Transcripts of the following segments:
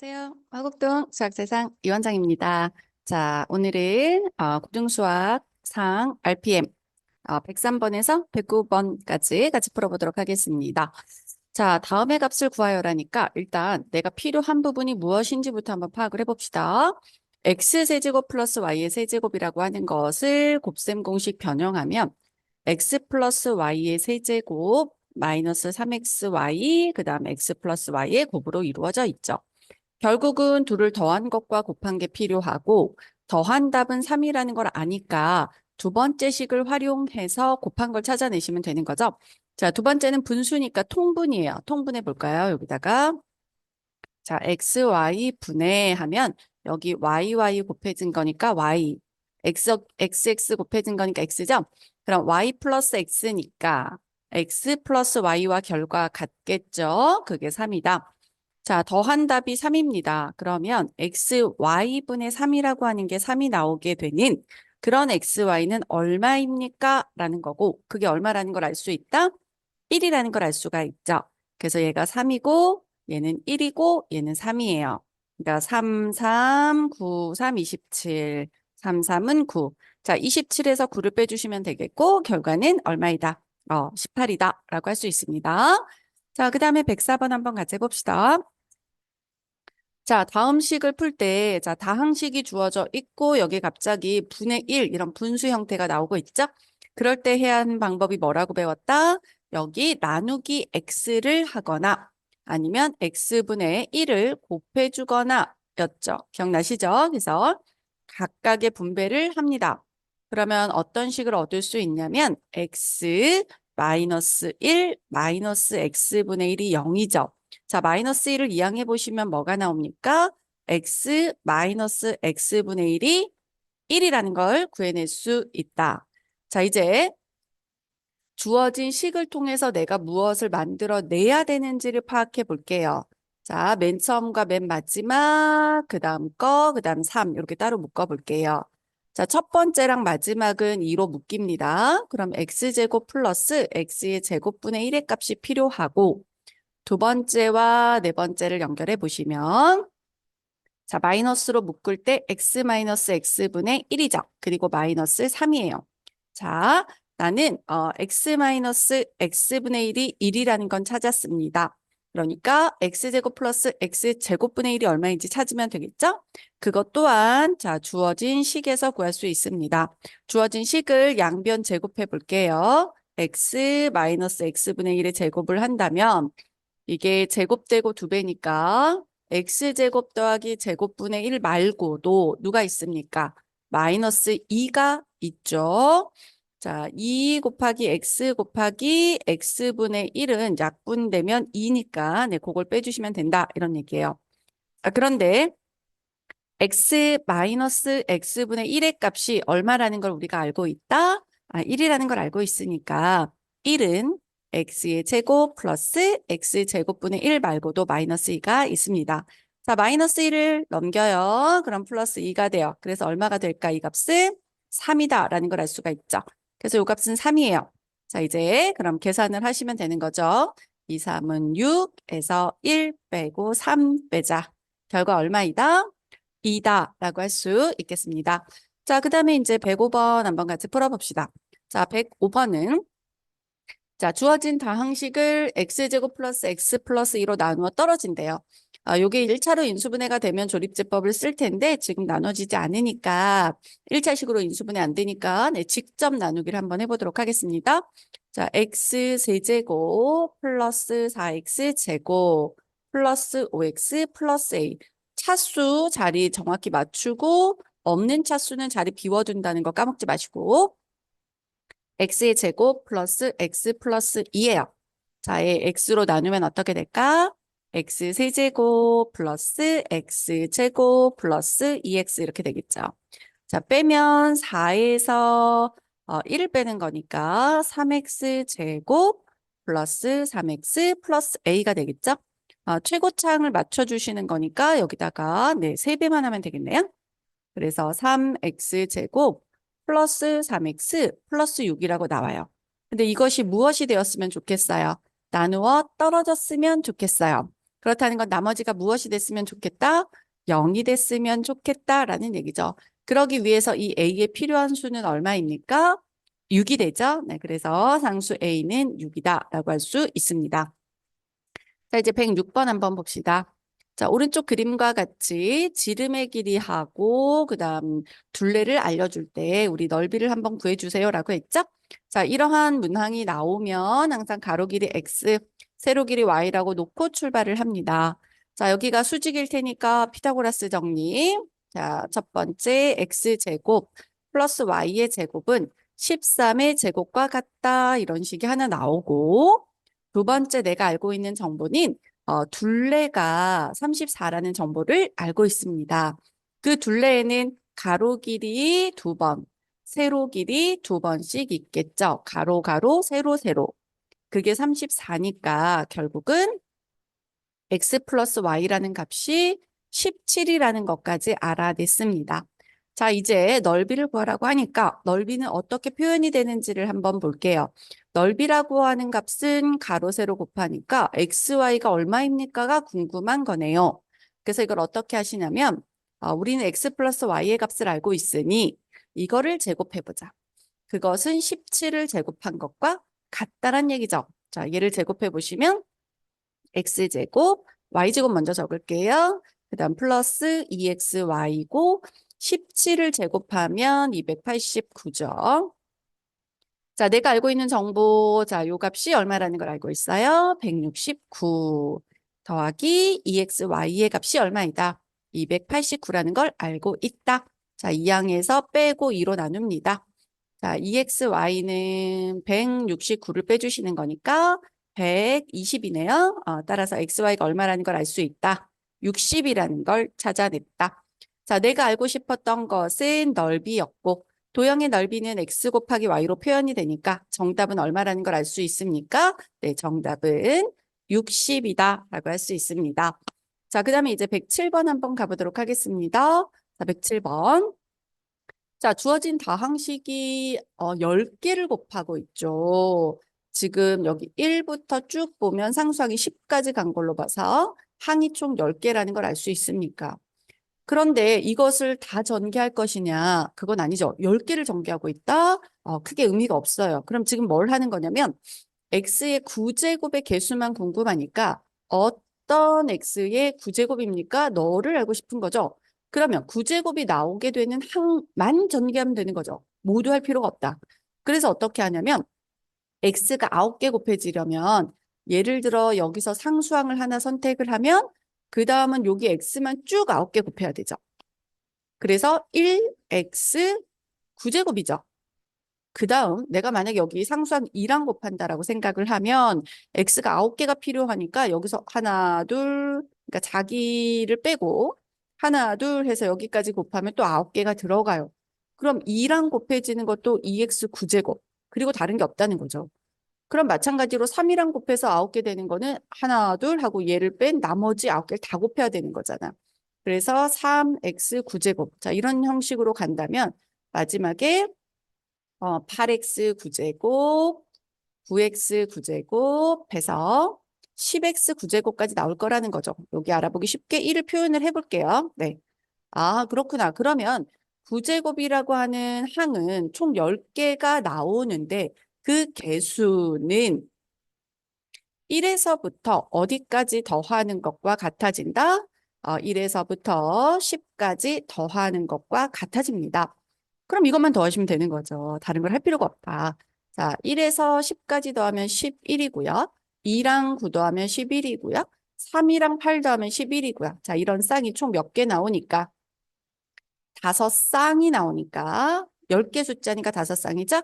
안녕하세요. 화곡동 수학세상 이원장입니다. 자, 오늘은 어, 고등수학 상 RPM 어, 103번에서 109번까지 같이 풀어보도록 하겠습니다. 자, 다음의 값을 구하여라니까 일단 내가 필요한 부분이 무엇인지부터 한번 파악을 해봅시다. x세제곱 플러스 y의 세제곱이라고 하는 것을 곱셈 공식 변형하면 x 플러스 y의 세제곱 마이너스 3xy 그 다음 x 플러스 y의 곱으로 이루어져 있죠. 결국은 둘을 더한 것과 곱한 게 필요하고 더한 답은 3이라는 걸 아니까 두 번째 식을 활용해서 곱한 걸 찾아내시면 되는 거죠. 자, 두 번째는 분수니까 통분이에요. 통분해 볼까요? 여기다가 자, x, y 분해 하면 여기 y, y 곱해진 거니까 y, x, x, x 곱해진 거니까 x죠? 그럼 y 플러스 x니까 x 플러스 y와 결과 같겠죠? 그게 3이다. 자, 더한 답이 3입니다. 그러면 xy분의 3이라고 하는 게 3이 나오게 되는 그런 xy는 얼마입니까? 라는 거고 그게 얼마라는 걸 알 수 있다? 1이라는 걸 알 수가 있죠. 그래서 얘가 3이고 얘는 1이고 얘는 3이에요. 그러니까 3, 3, 9, 3, 27. 3, 3은 9. 자, 27에서 9를 빼주시면 되겠고 결과는 얼마이다? 어, 18이다 라고 할 수 있습니다. 자, 그 다음에 104번 한번 같이 해봅시다. 자, 다음 식을 풀 때, 자, 다항식이 주어져 있고, 여기 갑자기 분의 1, 이런 분수 형태가 나오고 있죠? 그럴 때 해야 하는 방법이 뭐라고 배웠다? 여기 나누기 x를 하거나, 아니면 x분의 1을 곱해주거나, 였죠. 기억나시죠? 그래서 각각의 분배를 합니다. 그러면 어떤 식을 얻을 수 있냐면, x 마이너스 1 마이너스 x분의 1이 0이죠. 자, 마이너스 1을 이항해 보시면 뭐가 나옵니까? x 마이너스 x분의 1이 1이라는 걸 구해낼 수 있다. 자, 이제 주어진 식을 통해서 내가 무엇을 만들어 내야 되는지를 파악해 볼게요. 자, 맨 처음과 맨 마지막, 그 다음 거, 그 다음 3 이렇게 따로 묶어 볼게요. 자, 첫 번째랑 마지막은 2로 묶입니다. 그럼 x제곱 플러스 x의 제곱분의 1의 값이 필요하고 두 번째와 네 번째를 연결해 보시면 자, 마이너스로 묶을 때 x 마이너스 x분의 1이죠. 그리고 마이너스 3이에요. 자, 나는 어, x 마이너스 x분의 1이 1이라는 건 찾았습니다. 그러니까 x제곱 플러스 x제곱분의 1이 얼마인지 찾으면 되겠죠? 그것 또한 자 주어진 식에서 구할 수 있습니다. 주어진 식을 양변 제곱해 볼게요. x 마이너스 x분의 1의 제곱을 한다면 이게 제곱되고 두 배니까 x제곱 더하기 제곱분의 1 말고도 누가 있습니까? 마이너스 2가 있죠. 자, 2 곱하기 x 곱하기 x분의 1은 약분되면 2니까 네, 그걸 빼주시면 된다. 이런 얘기예요. 아, 그런데 x 마이너스 x분의 1의 값이 얼마라는 걸 우리가 알고 있다? 아, 1이라는 걸 알고 있으니까 1은 x의 제곱 플러스 x제곱분의 1 말고도 마이너스 2가 있습니다. 자, 마이너스 1을 넘겨요. 그럼 플러스 2가 돼요. 그래서 얼마가 될까? 이 값은 3이다라는 걸 알 수가 있죠. 그래서 이 값은 3이에요. 자, 이제 그럼 계산을 하시면 되는 거죠. 2, 3은 6에서 1 빼고 3 빼자. 결과 얼마이다? 2다 라고 할 수 있겠습니다. 자, 그 다음에 이제 105번 한번 같이 풀어봅시다. 자, 105번은 자, 주어진 다항식을 x제곱 플러스 x 플러스 2로 나누어 떨어진대요. 아, 요게 1차로 인수분해가 되면 조립제법을 쓸 텐데 지금 나눠지지 않으니까 1차식으로 인수분해 안 되니까 네, 직접 나누기를 한번 해보도록 하겠습니다. 자, x 세제곱 플러스 4x 제곱 플러스 5x 플러스 a 차수 자리 정확히 맞추고 없는 차수는 자리 비워둔다는 거 까먹지 마시고 x의 제곱 플러스 x 플러스 2예요. 자, 의 x로 나누면 어떻게 될까? x 세제곱 플러스 x 제곱 플러스 2x 이렇게 되겠죠. 자, 빼면 4에서 어, 1을 빼는 거니까 3x 제곱 플러스 3x 플러스 a가 되겠죠. 어, 최고창을 맞춰주시는 거니까 여기다가 네, 3배만 하면 되겠네요. 그래서 3x 제곱 플러스 3x 플러스 6이라고 나와요. 근데 이것이 무엇이 되었으면 좋겠어요? 나누어 떨어졌으면 좋겠어요. 그렇다는 건 나머지가 무엇이 됐으면 좋겠다? 0이 됐으면 좋겠다라는 얘기죠. 그러기 위해서 이 A에 필요한 수는 얼마입니까? 6이 되죠. 네, 그래서 상수 A는 6이다라고 할 수 있습니다. 자, 이제 106번 한번 봅시다. 자, 오른쪽 그림과 같이 지름의 길이하고 그다음 둘레를 알려줄 때 우리 넓이를 한번 구해주세요라고 했죠? 자, 이러한 문항이 나오면 항상 가로 길이 x, 세로 길이 y라고 놓고 출발을 합니다. 자, 여기가 수직일 테니까 피타고라스 정리. 자, 첫 번째 x제곱 플러스 y의 제곱은 13의 제곱과 같다. 이런 식이 하나 나오고 두 번째 내가 알고 있는 정보는 어, 둘레가 34라는 정보를 알고 있습니다. 그 둘레에는 가로 길이 두 번, 세로 길이 두 번씩 있겠죠. 가로, 가로, 세로, 세로. 그게 34니까 결국은 x 플러스 y라는 값이 17이라는 것까지 알아냈습니다. 자, 이제 넓이를 구하라고 하니까 넓이는 어떻게 표현이 되는지를 한번 볼게요. 넓이라고 하는 값은 가로, 세로 곱하니까 x, y가 얼마입니까가 궁금한 거네요. 그래서 이걸 어떻게 하시냐면 어, 우리는 x 플러스 y의 값을 알고 있으니 이거를 제곱해보자. 그것은 17을 제곱한 것과 같다란 얘기죠. 자, 얘를 제곱해 보시면 x제곱, y제곱 먼저 적을게요. 그 다음 플러스 2xy고 17을 제곱하면 289죠. 자, 내가 알고 있는 정보, 자, 요 값이 얼마라는 걸 알고 있어요? 169 더하기 2xy의 값이 얼마이다? 289라는 걸 알고 있다. 자, 2항에서 빼고 2로 나눕니다. 자, EXY는 169를 빼주시는 거니까 120이네요. 어, 따라서 XY가 얼마라는 걸 알 수 있다. 60이라는 걸 찾아냈다. 자, 내가 알고 싶었던 것은 넓이였고 도형의 넓이는 X 곱하기 Y로 표현이 되니까 정답은 얼마라는 걸 알 수 있습니까? 네, 정답은 60이다 라고 할 수 있습니다. 자, 그 다음에 이제 107번 한번 가보도록 하겠습니다. 자, 107번. 자, 주어진 다항식이 어, 10개를 곱하고 있죠. 지금 여기 1부터 쭉 보면 상수항이 10까지 간 걸로 봐서 항이 총 10개라는 걸 알 수 있습니까? 그런데 이것을 다 전개할 것이냐? 그건 아니죠. 10개를 전개하고 있다? 어, 크게 의미가 없어요. 그럼 지금 뭘 하는 거냐면 x의 9제곱의 개수만 궁금하니까 어떤 x의 9제곱입니까? 너를 알고 싶은 거죠. 그러면 9제곱이 나오게 되는 항만 전개하면 되는 거죠. 모두 할 필요가 없다. 그래서 어떻게 하냐면 x가 9개 곱해지려면 예를 들어 여기서 상수항을 하나 선택을 하면 그 다음은 여기 x만 쭉 9개 곱해야 되죠. 그래서 1x 9제곱이죠. 그 다음 내가 만약에 여기 상수항 2랑 곱한다라고 생각을 하면 x가 9개가 필요하니까 여기서 하나 둘 그러니까 자기를 빼고 하나 둘 해서 여기까지 곱하면 또 9개가 들어가요. 그럼 2랑 곱해지는 것도 2x 9제곱 그리고 다른 게 없다는 거죠. 그럼 마찬가지로 3이랑 곱해서 9개 되는 거는 하나 둘 하고 얘를 뺀 나머지 9개를 다 곱해야 되는 거잖아. 그래서 3x 9제곱 자 이런 형식으로 간다면 마지막에 어, 8x 9제곱, 9x 9제곱 해서 10x 9제곱까지 나올 거라는 거죠. 여기 알아보기 쉽게 1을 표현을 해볼게요. 네. 아, 그렇구나. 그러면 9제곱이라고 하는 항은 총 10개가 나오는데 그 개수는 1에서부터 어디까지 더하는 것과 같아진다? 어, 1에서부터 10까지 더하는 것과 같아집니다. 그럼 이것만 더하시면 되는 거죠. 다른 걸 할 필요가 없다. 자, 1에서 10까지 더하면 11이고요. 2랑 9 더하면 11이고요. 3이랑 8 더하면 11이고요. 자, 이런 쌍이 총 몇 개 나오니까 다섯 쌍이 나오니까 10개 숫자니까 다섯 쌍이죠?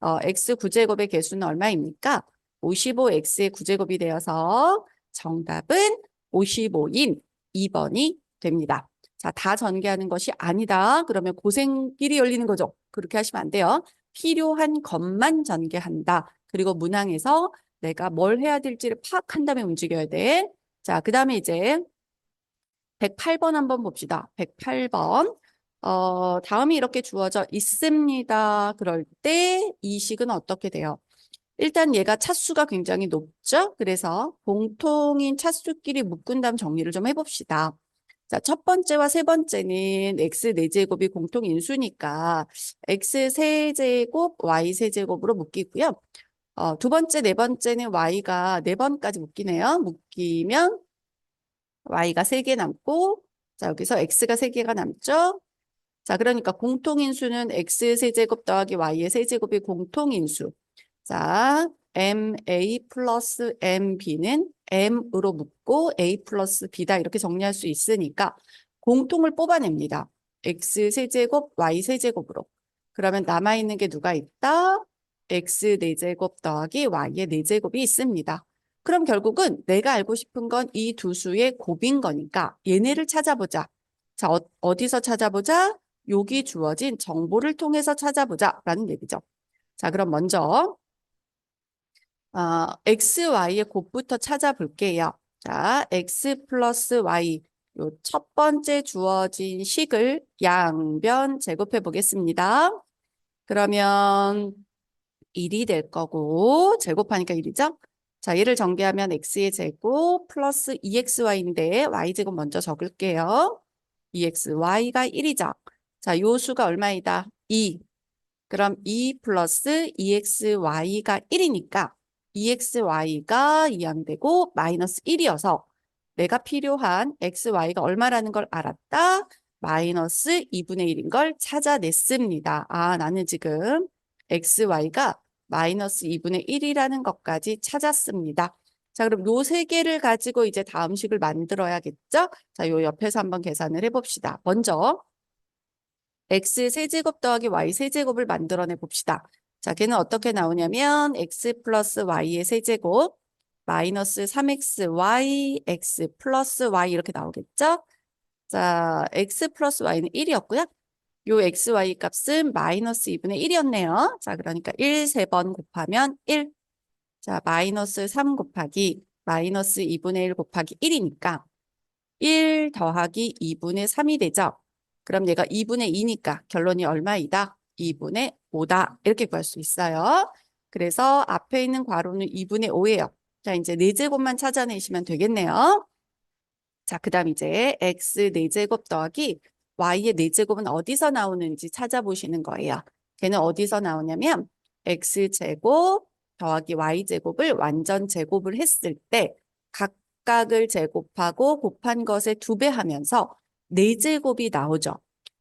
어, x 9제곱의 개수는 얼마입니까? 55x의 9제곱이 되어서 정답은 55인 2번이 됩니다. 자, 다 전개하는 것이 아니다. 그러면 고생길이 열리는 거죠. 그렇게 하시면 안 돼요. 필요한 것만 전개한다. 그리고 문항에서 내가 뭘 해야 될지를 파악한 다음에 움직여야 돼. 자, 그 다음에 이제 108번 한번 봅시다. 108번. 어, 다음이 이렇게 주어져 있습니다. 그럴 때 이 식은 어떻게 돼요? 일단 얘가 차수가 굉장히 높죠? 그래서 공통인 차수끼리 묶은 다음 정리를 좀 해봅시다. 자, 첫 번째와 세 번째는 x 4제곱이 공통 인수니까 x 세제곱, y 세제곱으로 묶이고요. 어, 두 번째, 네 번째는 y가 네 번까지 묶이네요. 묶이면 y가 세 개 남고 자, 여기서 x가 세 개가 남죠? 자, 그러니까 공통인수는 x 세제곱 더하기 y의 세제곱이 공통인수. 자, ma 플러스 mb는 m으로 묶고 a 플러스 b다 이렇게 정리할 수 있으니까 공통을 뽑아냅니다. x 세제곱, y 세제곱으로. 그러면 남아있는 게 누가 있다? x 4제곱 더하기 y의 4제곱이 있습니다. 그럼 결국은 내가 알고 싶은 건 이 두 수의 곱인 거니까 얘네를 찾아보자. 자, 어, 어디서 찾아보자? 여기 주어진 정보를 통해서 찾아보자 라는 얘기죠. 자, 그럼 먼저 어, x, y의 곱부터 찾아볼게요. 자, x 플러스 y 요첫 번째 주어진 식을 양변 제곱해 보겠습니다. 그러면 1이 될 거고 제곱하니까 1이죠? 자, 얘를 전개하면 x의 제곱 플러스 2xy인데 y제곱 먼저 적을게요. 2xy가 1이죠. 자, 요 수가 얼마이다? 2. 그럼 2 플러스 2xy가 1이니까 2xy가 이항되고 마이너스 1이어서 내가 필요한 xy가 얼마라는 걸 알았다. 마이너스 2분의 1인 걸 찾아냈습니다. 아, 나는 지금 xy가 마이너스 2분의 1이라는 것까지 찾았습니다. 자, 그럼 요 세 개를 가지고 이제 다음 식을 만들어야겠죠? 자, 요 옆에서 한번 계산을 해봅시다. 먼저 x 세제곱 더하기 y 세제곱을 만들어내 봅시다. 자, 걔는 어떻게 나오냐면 x 플러스 y의 세제곱 마이너스 3xy x 플러스 y 이렇게 나오겠죠? 자, x 플러스 y는 1이었고요. 요 xy 값은 마이너스 2분의 1이었네요. 자, 그러니까 1세번 곱하면 1. 자, 마이너스 3 곱하기 마이너스 2분의 1 곱하기 1이니까 1 더하기 2분의 3이 되죠. 그럼 얘가 2분의 2니까 결론이 얼마이다? 2분의 5다. 이렇게 구할 수 있어요. 그래서 앞에 있는 괄호는 2분의 5예요. 자, 이제 4제곱만 찾아내시면 되겠네요. 자, 그 다음 이제 x 4제곱 더하기 y의 4제곱은 어디서 나오는지 찾아보시는 거예요. 걔는 어디서 나오냐면 x제곱 더하기 y제곱을 완전 제곱을 했을 때 각각을 제곱하고 곱한 것에 두배 하면서 4제곱이 나오죠.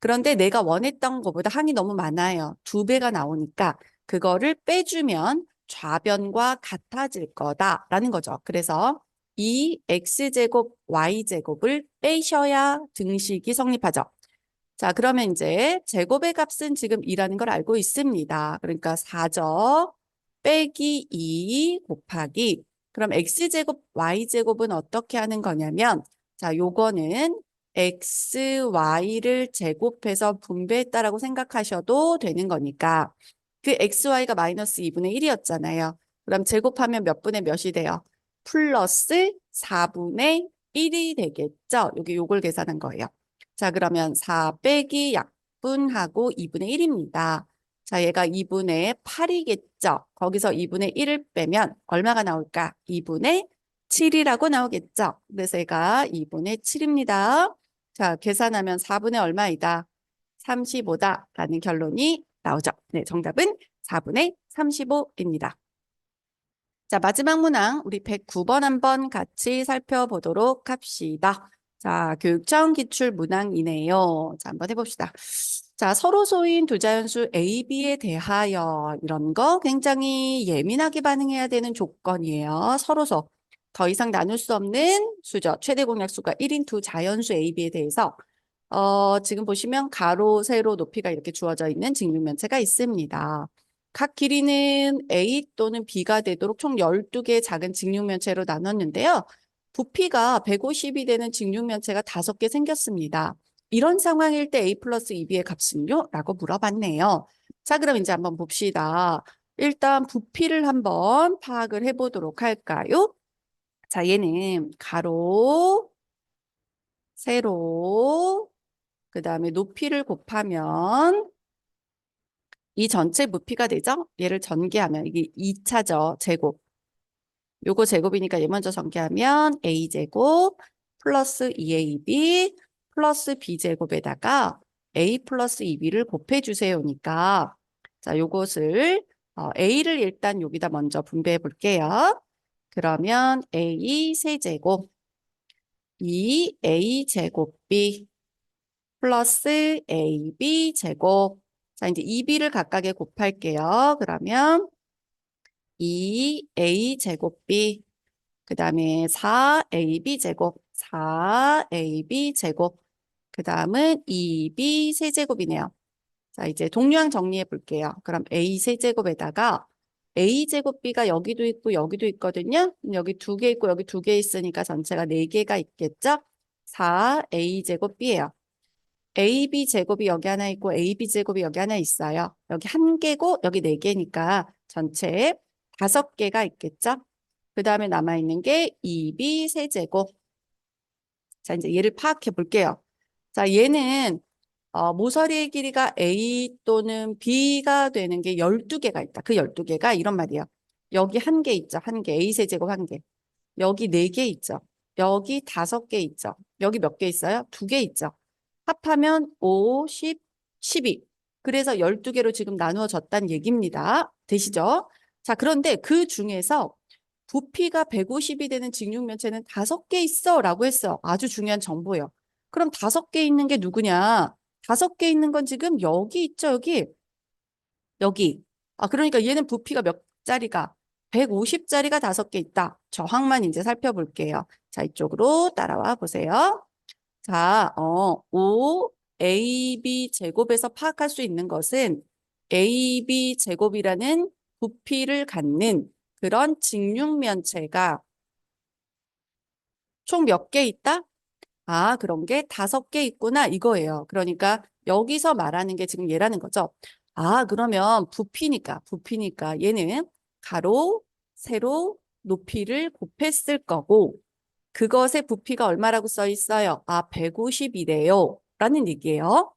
그런데 내가 원했던 것보다 항이 너무 많아요. 두 배가 나오니까 그거를 빼주면 좌변과 같아질 거다라는 거죠. 그래서 이 x제곱 y제곱을 빼셔야 등식이 성립하죠. 자, 그러면 이제 제곱의 값은 지금 2라는 걸 알고 있습니다. 그러니까 4죠. 빼기 2 곱하기 그럼 x제곱 y제곱은 어떻게 하는 거냐면 자, 요거는 x, y를 제곱해서 분배했다라고 생각하셔도 되는 거니까 그 x, y가 마이너스 2분의 1이었잖아요. 그럼 제곱하면 몇 분의 몇이 돼요? 플러스 4분의 1이 되겠죠? 여기 요걸 계산한 거예요. 자, 그러면 4 빼기 약분하고 2분의 1입니다. 자, 얘가 2분의 8이겠죠? 거기서 2분의 1을 빼면 얼마가 나올까? 2분의 7이라고 나오겠죠? 그래서 얘가 2분의 7입니다. 자, 계산하면 4분의 얼마이다? 35다 라는 결론이 나오죠. 네, 정답은 4분의 35입니다. 자, 마지막 문항 우리 109번 한번 같이 살펴보도록 합시다. 자, 교육청 기출 문항이네요. 자, 한번 해봅시다. 자, 서로 소인 두 자연수 A, B에 대하여 이런 거 굉장히 예민하게 반응해야 되는 조건이에요. 서로소. 더 이상 나눌 수 없는 수죠. 최대 공약수가 1인 두 자연수 A, B에 대해서 어, 지금 보시면 가로, 세로, 높이가 이렇게 주어져 있는 직육면체가 있습니다. 각 길이는 A 또는 B가 되도록 총 12개의 작은 직육면체로 나눴는데요. 부피가 150이 되는 직육면체가 5개 생겼습니다. 이런 상황일 때 A 플러스 2B의 값은요? 라고 물어봤네요. 자, 그럼 이제 한번 봅시다. 일단 부피를 한번 파악을 해보도록 할까요? 자, 얘는 가로, 세로, 그 다음에 높이를 곱하면 이 전체 부피가 되죠? 얘를 전개하면 이게 2차죠. 제곱. 요거 제곱이니까 얘 먼저 전개하면 a제곱 플러스 2ab 플러스 b제곱에다가 a 플러스 2b를 곱해주세요니까 자 요것을 어, a를 일단 여기다 먼저 분배해 볼게요. 그러면 a 세제곱 2a 제곱 b 플러스 ab 제곱 자 이제 2b를 각각에 곱할게요. 그러면 2a 제곱 b 그 다음에 4ab 제곱 4ab 제곱 그 다음은 2b 세제곱이네요. 자 이제 동류항 정리해 볼게요. 그럼 a 세제곱에다가 a 제곱 b가 여기도 있고 여기도 있거든요. 여기 두 개 있고 여기 두 개 있으니까 전체가 네 개가 있겠죠. 4a 제곱 b예요. AB 제곱이 여기 하나 있고 AB 제곱이 여기 하나 있어요. 여기 한 개고 여기 네 개니까 전체 다섯 개가 있겠죠. 그 다음에 남아있는 게 2B 세제곱. 자, 이제 얘를 파악해 볼게요. 자, 얘는 어, 모서리의 길이가 A 또는 B가 되는 게 12개가 있다. 그 12개가 이런 말이에요. 여기 한 개 있죠. 한 개. A 세제곱 한 개. 여기 네 개 있죠. 여기 다섯 개 있죠. 여기 몇 개 있어요? 두 개 있죠. 합하면 5, 10, 12. 그래서 12개로 지금 나누어졌다는 얘기입니다. 되시죠? 자, 그런데 그 중에서 부피가 150이 되는 직육면체는 다섯 개 있어 라고 했어요. 아주 중요한 정보예요. 그럼 다섯 개 있는 게 누구냐? 다섯 개 있는 건 지금 여기 있죠, 여기. 여기. 아, 그러니까 얘는 부피가 몇 짜리가? 150짜리가 다섯 개 있다. 저항만 이제 살펴볼게요. 자, 이쪽으로 따라와 보세요. 자, 어, 5 AB 제곱에서 파악할 수 있는 것은 AB 제곱이라는 부피를 갖는 그런 직육면체가 총 몇 개 있다? 아, 그런 게 다섯 개 있구나 이거예요. 그러니까 여기서 말하는 게 지금 얘라는 거죠. 아, 그러면 부피니까, 부피니까 얘는 가로, 세로, 높이를 곱했을 거고 그것의 부피가 얼마라고 써 있어요? 아, 150이래요. 라는 얘기예요.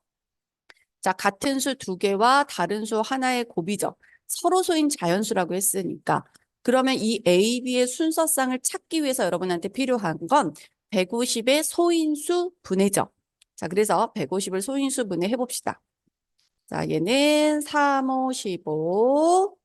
자, 같은 수 두 개와 다른 수 하나의 곱이죠. 서로 소인 자연수라고 했으니까. 그러면 이 A, B의 순서상을 찾기 위해서 여러분한테 필요한 건 150의 소인수 분해죠. 자, 그래서 150을 소인수 분해해 봅시다. 자, 얘는 3, 5, 15.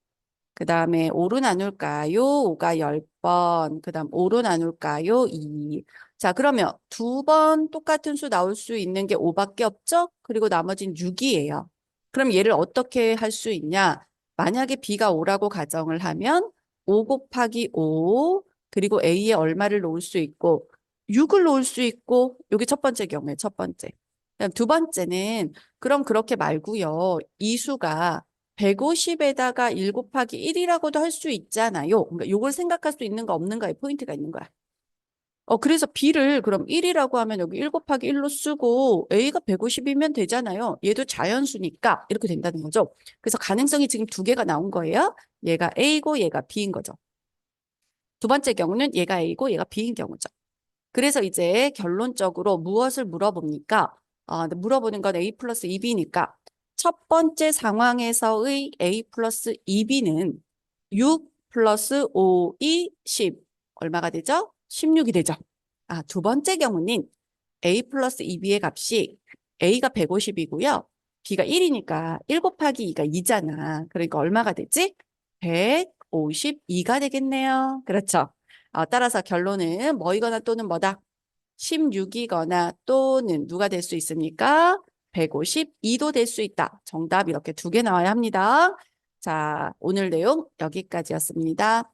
그 다음에 5로 나눌까요? 5가 10번. 그 다음 5로 나눌까요? 2. 자, 그러면 두 번 똑같은 수 나올 수 있는 게 5밖에 없죠? 그리고 나머지는 6이에요. 그럼 얘를 어떻게 할 수 있냐? 만약에 B가 5라고 가정을 하면 5 곱하기 5 그리고 A에 얼마를 놓을 수 있고 6을 놓을 수 있고 여기 첫 번째 경우에 첫 번째. 두 번째는 그럼 그렇게 말고요. 이 수가 150에다가 1 곱하기 1이라고도 할 수 있잖아요. 그러니까 이걸 생각할 수 있는 거 없는가에 포인트가 있는 거야. 어, 그래서 B를 그럼 1이라고 하면 여기 1 곱하기 1로 쓰고 A가 150이면 되잖아요. 얘도 자연수니까 이렇게 된다는 거죠. 그래서 가능성이 지금 두 개가 나온 거예요. 얘가 A고 얘가 B인 거죠. 두 번째 경우는 얘가 A고 얘가 B인 경우죠. 그래서 이제 결론적으로 무엇을 물어봅니까? 어, 물어보는 건 A 플러스 2B니까 첫 번째 상황에서의 A 플러스 2B는 6 플러스 5, 2, 10 얼마가 되죠? 16이 되죠. 아, 두 번째 경우는 A 플러스 2B의 값이 A가 150이고요. B가 1이니까 1 곱하기 2가 2잖아. 그러니까 얼마가 되지? 152가 되겠네요. 그렇죠. 어, 따라서 결론은 뭐이거나 또는 뭐다? 16이거나 또는 누가 될 수 있습니까? 152도 될 수 있다. 정답 이렇게 두 개 나와야 합니다. 자, 오늘 내용 여기까지였습니다.